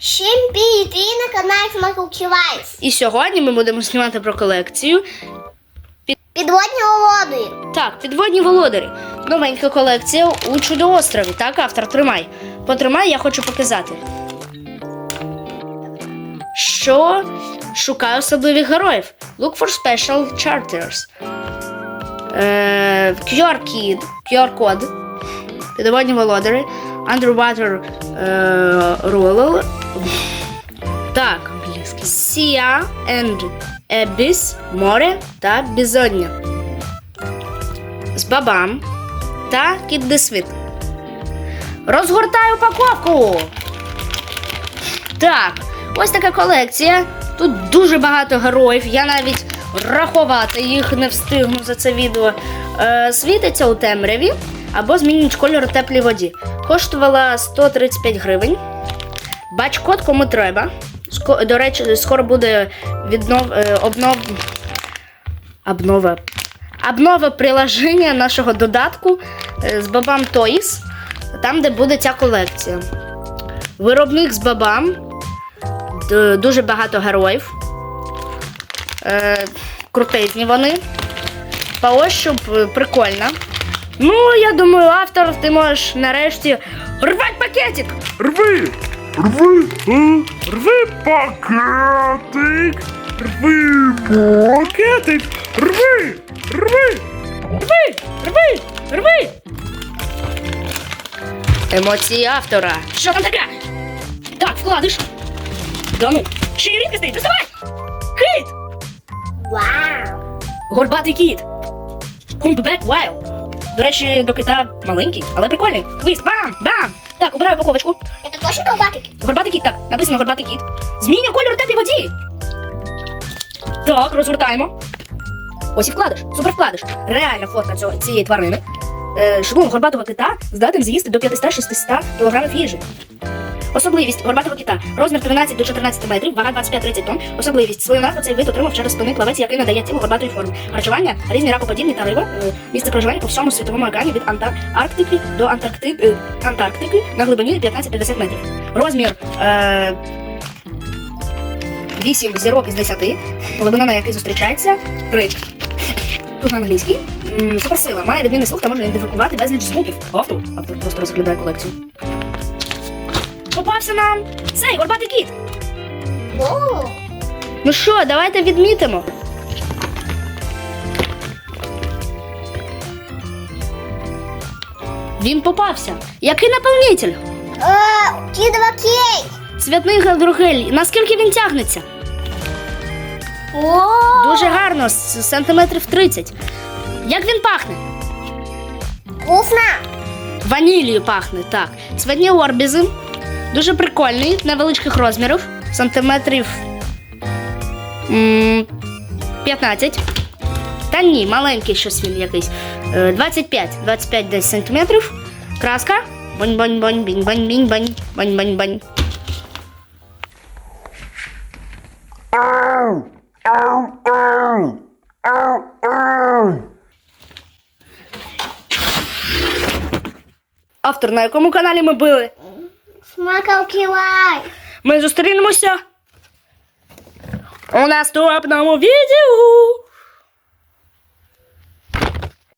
Привіт! І на каналі Смакуки Лайф. І сьогодні ми будемо знімати про колекцію. Підводні володи. Так, підводні володарі. Новенька колекція у чудоострові. Так, автор, тримай. Потримай, я хочу показати. Що шукає особливих героїв? Look for special characters. Е, QR-кід, QR-код. Підводні володарі. Underwater е, Rural. Так. Sea and Abyss, море та бізоння. З бабам та кіт десвіт. Розгортаю упаковку. Так, ось така колекція. Тут дуже багато героїв. Я навіть рахувати їх не встигну за це відео. Е, світиться у темряві або змінюють кольор теплій воді. Коштувала 135 гривень. Бач код кому треба. До речі, скоро буде віднов... е, обнов... обнова. Обнова приложення нашого додатку е, з Бабам Toys, там, де буде ця колекція. Виробник з Бабам. Дуже багато героїв. Е, крутезні вони. По ощуп прикольно. Ну, я думаю, автор, ти можеш нарешті рвати пакетик. Рви! Рви! а? Рви пакетик! Рви пакетик! Рви! Рви! Рви! Рви! Рви! Емоції автора. Що там таке? Так, вкладиш. Да ну, ще й рідкісний, доставай! Кит! Вау! Горбатий кіт. Humpback Wild. До речі, до кита маленький, але прикольний. Квіз, бам! Бам! Так, убираю упаковочку. Это точно ковбатики? Горбатий кіт, так, написано горбатий кіт. Змінює кольор у теплій воді. Так, розгортаємо. Ось і вкладиш, супер вкладиш. Реальна фотка цього, цієї тварини. Е, шлунок горбатого кита здатен з'їсти до 500-600 кг їжі. Особливість горбатого кита. Розмір 13 до 14 метрів, вага 25-30 тонн. Особливість. Свою назву цей вид отримав через спини плавець, який надає тілу горбатої форми. Харчування, різні ракоподібні та риба. Е, Місце проживання по всьому світовому океані від Антарктики до Антаркти... е, Антарктики на глибині 15-50 метрів. Розмір е... 8 зірок із 10, глибина на якій зустрічається 3. Тут на англійській. Суперсила має відмінний слух та може ідентифікувати безліч звуків. Автор, автор просто розглядає колекцію. Попався нам цей горбатий кіт. О! Ну що, давайте відмітимо. Він попався. Який наповнитель? Е, кідова кей! Цвятний гідрогель. Наскільки він тягнеться? О! Дуже гарно, з сантиметрів 30. Як він пахне? Вкусно! Ванілію пахне, так. Цвятні орбізи. Дуже прикольний, невеличких розмірів. Сантиметрів м, 15. Та ні, маленький щось він якийсь. Е, 25. 25 десь сантиметрів. Краска. Бонь-бонь-бонь, бінь-бонь-бінь-бонь, бонь-бонь-бонь. Ау! Ау! Ау! Ау! Ау! Автор, на якому каналі ми були? Смакалки лайк. Ми зустрінемося у наступному відео.